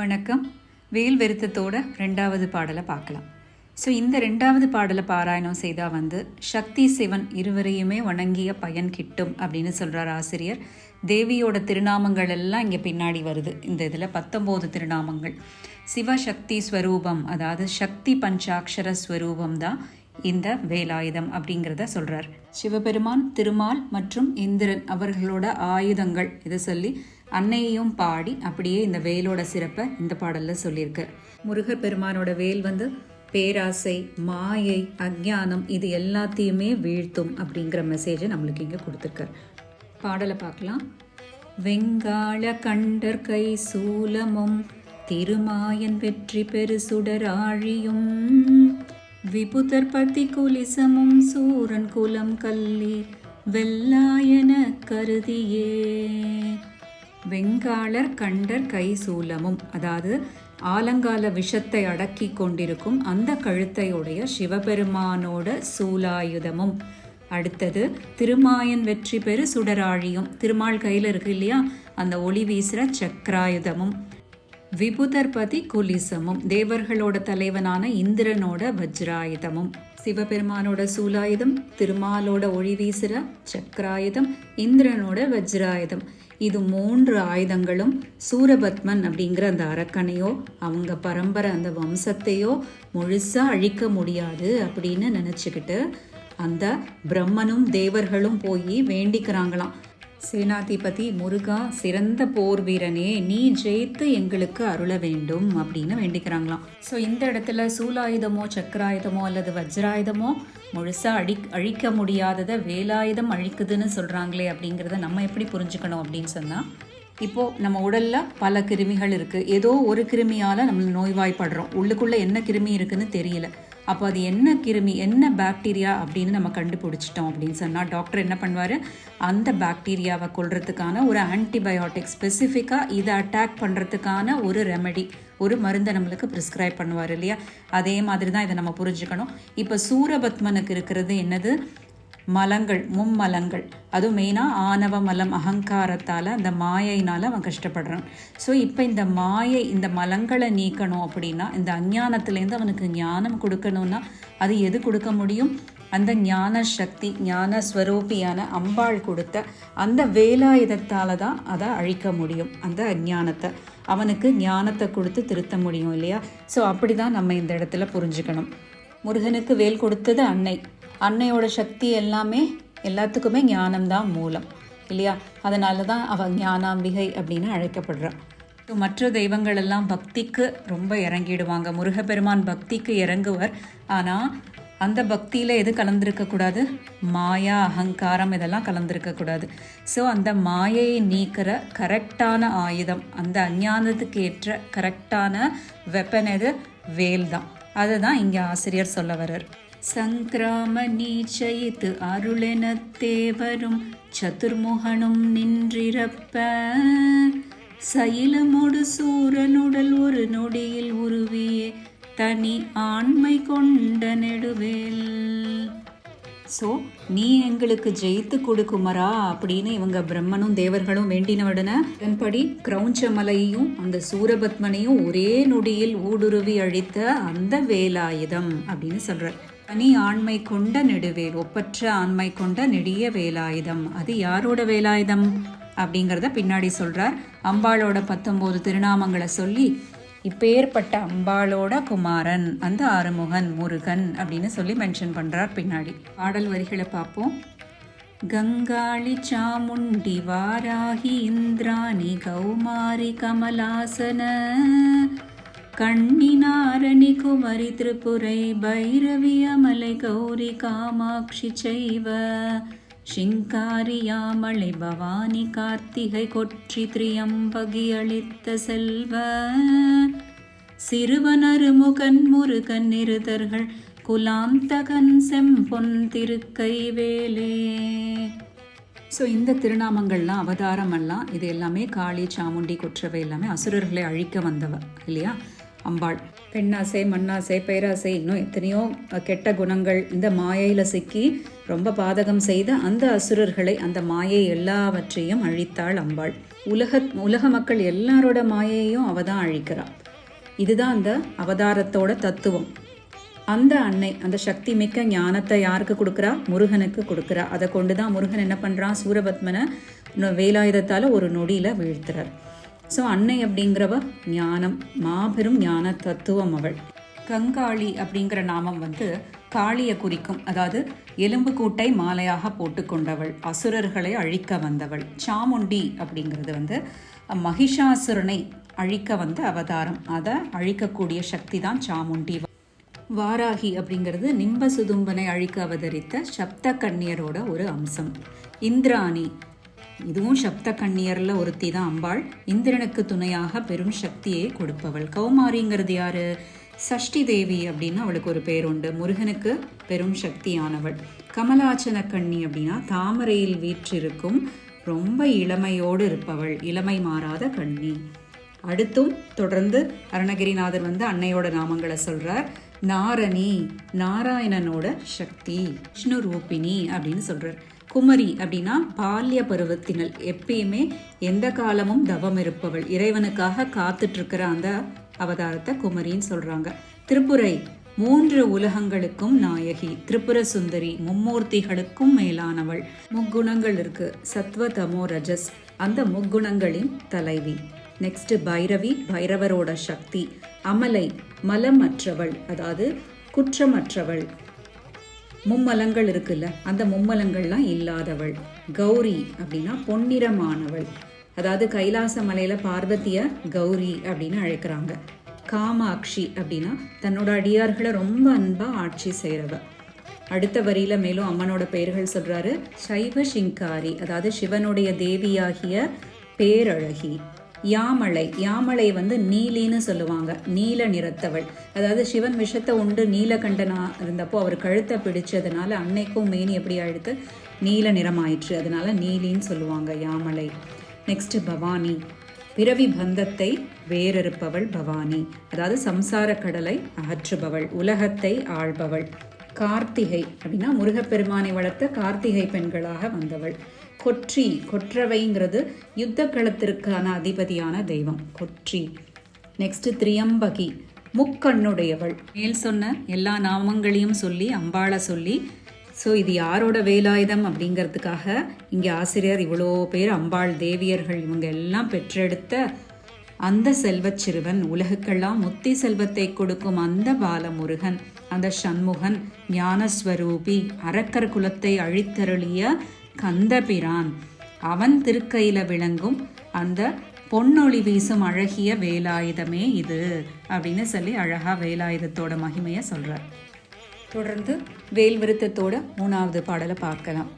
வணக்கம். வேல் வெறுத்தத்தோட ரெண்டாவது பாடலை பார்க்கலாம். ஸோ இந்த ரெண்டாவது பாடலை பாராயணம் செய்தால் வந்து சக்தி சிவன் இருவரையுமே வணங்கிய பயன் கிட்டும் அப்படின்னு சொல்கிறார் ஆசிரியர். தேவியோட திருநாமங்கள் எல்லாம் இங்கே பின்னாடி வருது. இந்த இதில் பத்தொம்போது திருநாமங்கள். சிவசக்தி ஸ்வரூபம் அதாவது சக்தி பஞ்சாட்சர ஸ்வரூபம் தான் இந்த வேலாயுதம் அப்படிங்கிறத சொல்கிறார் சிவபெருமான் திருமால் மற்றும் இந்திரன் அவர்களோட ஆயுதங்கள் இதை சொல்லி அன்னையையும் பாடி அப்படியே இந்த வேலோட சிறப்பை இந்த பாடலில் சொல்லியிருக்கு. முருகப்பெருமானோட வேல் வந்து பேராசை மாயை அஜானம் இது எல்லாத்தையுமே வீழ்த்தும் அப்படிங்கிற மெசேஜை நம்மளுக்கு இங்கே கொடுத்துருக்கார் பாடலை பார்க்கலாம். வெங்காள கண்டர் கை சூலமும் திருமாயன் வெற்றி பெரு சுடராழியும் விபுதர் பத்தி குலிசமும் சூரன் குலம் கல்லி வெல்லாயன கருதியே. வெங்காளர் கண்டர் கை சூலமும் அதாவது ஆலங்கால விஷத்தை அடக்கி கொண்டிருக்கும் அந்த கழுத்தையுடைய சிவபெருமானோட சூலாயுதமும். அடுத்தது திருமாயன் வெற்றி பெறு சுடராழியும். திருமால் கையில் இருக்கு இல்லையா? அந்த ஒளி வீசுகிற சக்கராயுதமும். விபுதர்பதி குலிசமும். தேவர்களோட தலைவனான இந்திரனோட வஜ்ராயுதமும். சிவபெருமானோட சூலாயுதம் திருமாலோட ஒளி வீசுகிற சக்கராயுதம் இந்திரனோட வஜ்ராயுதம். இது மூன்று ஆயுதங்களும் சூரபத்மன் அப்படிங்கிற அந்த அரக்கனையோ அவங்க பரம்பரை அந்த வம்சத்தையோ முழுசாக அழிக்க முடியாது அப்படின்னு நினச்சிக்கிட்டு அந்த பிரம்மனும் தேவர்களும் போய் வேண்டிக்கிறாங்களாம். சேனாதிபதி முருகா சிறந்த போர் வீரனே நீ ஜெயித்து எங்களுக்கு அருள வேண்டும் அப்படின்னு வேண்டிக்கிறாங்களாம். ஸோ இந்த இடத்துல சூலாயுதமோ சக்கராயுதமோ அல்லது வஜ்ராயுதமோ முழுசாக அழி அழிக்க முடியாததை வேலாயுதம் அழிக்குதுன்னு சொல்கிறாங்களே அப்படிங்கிறத நம்ம எப்படி புரிஞ்சுக்கணும் அப்படின்னு சொன்னால் இப்போது நம்ம உடலில் பல கிருமிகள் இருக்குது ஏதோ ஒரு கிருமியால் நம்ம நோய்வாய்ப்படுறோம். உள்ளுக்குள்ளே என்ன கிருமி இருக்குன்னு தெரியல. அப்போ அது என்ன கிருமி என்ன பாக்டீரியா அப்படின்னு நம்ம கண்டுபிடிச்சிட்டோம் அப்படின்னு சொன்னால் டாக்டர் என்ன பண்ணுவார்? அந்த பாக்டீரியாவை கொள்றதுக்கான ஒரு ஆன்டிபயோட்டிக் ஸ்பெசிஃபிக்காக இதை அட்டாக் பண்ணுறதுக்கான ஒரு ரெமெடி ஒரு மருந்தை நம்மளுக்கு ப்ரிஸ்கிரைப் பண்ணுவார் இல்லையா? அதே மாதிரி தான் இதை நம்ம புரிஞ்சுக்கணும். இப்போ சூரபத்மனுக்கு இருக்கிறது என்னது? மலங்கள் மும்மலங்கள். அதுவும் மெயினாக ஆணவ மலம் அகங்காரத்தால் அந்த மாயைனால் அவன் கஷ்டப்படுறான். ஸோ இப்போ இந்த மாயை இந்த மலங்களை நீக்கணும் அப்படின்னா இந்த அஞ்ஞானத்துலேருந்து அவனுக்கு ஞானம் கொடுக்கணும்னா அது எது கொடுக்க முடியும்? அந்த ஞான சக்தி ஞான ஸ்வரூபியான அம்பாள் கொடுத்த அந்த வேலாயுதத்தால் தான் அதை அழிக்க முடியும் அந்த அஞ்ஞானத்தை. அவனுக்கு ஞானத்தை கொடுத்து திருத்த முடியும் இல்லையா? ஸோ அப்படி தான் நம்ம இந்த இடத்துல புரிஞ்சுக்கணும். முருகனுக்கு வேல் கொடுத்தது அன்னை. அன்னையோட சக்தி எல்லாமே எல்லாத்துக்குமே ஞானம்தான் மூலம் இல்லையா? அதனால தான் அவள் ஞானாம்பிகை அப்படின்னு அழைக்கப்படுறாள் மற்ற தெய்வங்கள் எல்லாம் பக்திக்கு ரொம்ப இறங்கிடுவாங்க. முருகப்பெருமான் பக்திக்கு இறங்குவர். ஆனால் அந்த பக்தியில் எது கலந்துருக்கக்கூடாது மாயா அகங்காரம் இதெல்லாம் கலந்துருக்கக்கூடாது ஸோ அந்த மாயையை நீக்கிற கரெக்டான ஆயுதம் அந்த அஞ்ஞானத்துக்கு ஏற்ற கரெக்டான வெப்பன் எது? வேல் தான் அதுதான் இங்கே ஆசிரியர் சொல்ல வர்றார். சங்கிராம நீச்சயித்து அருளென தேவரும் சதுர்முகனும் நின்றிருப்ப. சயிலமோடு சூரனுடல் ஒரு நொடியில் உருவியே தனி ஆண்மை கொண்ட நெடுவேல். ஸோ நீ எங்களுக்கு ஜெயித்து கொடுக்குமரா அப்படின்னு இவங்க பிரம்மனும் தேவர்களும் வேண்டின உடனே அதன்படி கிரௌஞ்ச மலையையும் அந்த சூரபத்மனையும் ஒரே நொடியில் ஊடுருவி அழித்த அந்த வேலாயுதம் அப்படின்னு சொல்கிறார் தனி ஆண்மை கொண்ட நெடுவேல் ஒப்பற்ற ஆண்மை கொண்ட நெடிய வேலாயுதம். அது யாரோட வேலாயுதம்? அப்படிங்கிறத பின்னாடி சொல்கிறார் அம்பாளோட பத்தொம்போது திருநாமங்களை சொல்லி இப்பேற்பட்ட அம்பாளோட குமாரன் அந்த ஆறுமுகன் முருகன் அப்படின்னு சொல்லி மென்ஷன் பண்ணுறார் பின்னாடி. பாடல் வரிகளை பார்ப்போம். கங்காளி சாமுண்டி வாராகி இந்திராணி கௌமாரி கமலாசன கண்ணினாரணி குமரி திரிபுரை பைரவி அமலை கௌரி காமாட்சி செய்வ. சிங்காரியாமலை பவானி கார்த்திகை கொற்றி திரியம்பகி அளித்த செல்வ. சிறுவனருமுகன் முருகன் நிறுதர்கள் குலாம் தகன் செம்பொன் திருக்கை வேலே. ஸோ இந்த திருநாமங்கள்லாம் அவதாரமெல்லாம் இது எல்லாமே காளி சாமுண்டி கொற்றவை எல்லாமே அசுரர்களை அழிக்க வந்தவ இல்லையா? அம்பாள். பெண்ணாசை மண்ணாசை பேராசை இன்னும் எத்தனையோ கெட்ட குணங்கள் இந்த மாயையில் சிக்கி ரொம்ப பாதகம் செய்த அந்த அசுரர்களை அந்த மாயை எல்லாவற்றையும் அழித்தாள் அம்பாள். உலக உலக மக்கள் எல்லாரோட மாயையும் அவ தான் அழிக்கிறாள் இதுதான் அந்த அவதாரத்தோட தத்துவம். அந்த அன்னை அந்த சக்தி மிக்க ஞானத்தை யாருக்கு கொடுக்குறா? முருகனுக்கு கொடுக்குறா. அதை கொண்டு தான் முருகன் என்ன பண்ணுறான் சூரபத்மனை வேலாயுதத்தால் ஒரு நொடியில் வீழ்த்துறார். ஸோ அன்னை அப்படிங்கிறவ ஞானம் மாபெரும் ஞான தத்துவம் அவள். கங்காளி அப்படிங்கிற நாமம் வந்து காளியை குறிக்கும். அதாவது எலும்பு கூட்டை மாலையாக போட்டுக்கொண்டவள் அசுரர்களை அழிக்க வந்தவள். சாமுண்டி அப்படிங்கிறது வந்து மகிஷாசுரனை அழிக்க வந்த அவதாரம். அதை அழிக்கக்கூடிய சக்தி தான் சாமுண்டி. வாராகி அப்படிங்கிறது நிம்ப சுதும்பனை அழிக்க அவதரித்த சப்த கன்னியரோட ஒரு அம்சம். இந்திராணி இதுவும் சப்த கண்ணியரில் ஒருத்தி தான் அம்பாள். இந்திரனுக்கு துணையாக பெரும் சக்தியை கொடுப்பவள். கௌமாரிங்கிறது யாரு? சஷ்டி தேவி அப்படின்னு அவளுக்கு ஒரு பேர் உண்டு. முருகனுக்கு பெரும் சக்தியானவள். கமலாச்சன கண்ணி அப்படின்னா தாமரையில் வீற்றிருக்கும் ரொம்ப இளமையோடு இருப்பவள். இளமை மாறாத கண்ணி அடுத்தும் தொடர்ந்து அருணகிரிநாதர் வந்து அன்னையோட நாமங்களை சொல்றார். நாரணி நாராயணனோட சக்தி விஷ்ணு ரூபிணி அப்படின்னு சொல்கிறார் குமரி அப்படின்னா பால்ய பருவத்தினல். எப்பயுமே எந்த காலமும் தவம் இருப்பவள். இறைவனுக்காக காத்துட்ருக்கிற அந்த அவதாரத்தை குமரின்னு சொல்றாங்க. திருப்புரை மூன்று உலகங்களுக்கும் நாயகி. திரிபுர சுந்தரி மும்மூர்த்திகளுக்கும் மேலானவள். முக்குணங்கள் இருக்கு. சத்வ தமோ ரஜஸ். அந்த முக்குணங்களின் தலைவி. நெக்ஸ்ட் பைரவி பைரவரோட சக்தி. அமலை மலமற்றவள். அதாவது குற்றமற்றவள். மும்மலங்கள் இருக்குல்ல அந்த மும்மலங்கள்லாம் இல்லாதவள். கௌரி அப்படின்னா பொன்னிறமானவள். அதாவது கைலாச மலையில் பார்வதிய கௌரி அப்படின்னு அழைக்கிறாங்க. காமாட்சி அப்படின்னா தன்னோட அடியார்களை ரொம்ப அன்பாக ஆட்சி செய்கிறவ அடுத்த வரியில் மேலும் அம்மனோட பெயர்கள் சொல்கிறாரு சைவ சிங்காரி அதாவது சிவனுடைய தேவியாகிய பேரழகி. யாமலை. யாமலை வந்து நீலின்னு சொல்லுவாங்க. நீல நிறத்தவள். அதாவது சிவன் விஷத்தை உண்டு நீலகண்டனா இருந்தப்போ அவர் கழுத்தை பிடிச்சதுனால அன்னைக்கும் மேனி எப்படி ஆயிடுத்து நீல நிறமாயிற்று. அதனால நீலின்னு சொல்லுவாங்க யாமலை. நெக்ஸ்ட் பவானி. பிறவி பந்தத்தை வேறறுப்பவள் பவானி. அதாவது சம்சார கடலை அகற்றுபவள். உலகத்தை ஆள்பவள். கார்த்திகை அப்படின்னா முருகப்பெருமானை வளர்த்த கார்த்திகை பெண்களாக வந்தவள். கொற்றி கொற்றவைங்கிறது யுத்த களத்திற்கான அதிபதியான தெய்வம். கொற்றி. நெக்ஸ்ட் திரியம்பகி முக்கண்ணுடையவள். மேல் சொன்ன எல்லா நாமங்களையும் சொல்லி அம்பாளை சொல்லி ஸோ இது யாரோட வேலாயுதம் அப்படிங்கிறதுக்காக இங்கே ஆசிரியர் இவ்வளோ பேர் அம்பாள் தேவியர்கள் இவங்க எல்லாம் பெற்றெடுத்த அந்த செல்வச் சிறுவன் உலகுக்கெல்லாம் முத்தி செல்வத்தை கொடுக்கும் அந்த பாலமுருகன். அந்த சண்முகன் ஞானஸ்வரூபி அரக்கர் குலத்தை அழித்தருளிய கந்தபிரான். அவன் திருக்கையில் விளங்கும் அந்த பொன்னொளி வீசும் அழகிய வேலாயுதமே இது அப்படின்னு சொல்லி அழகா வேலாயுதத்தோட மகிமையை சொல்கிறார் தொடர்ந்து வேல் விருத்தத்தோட மூணாவது பாடலை பார்க்கலாம்.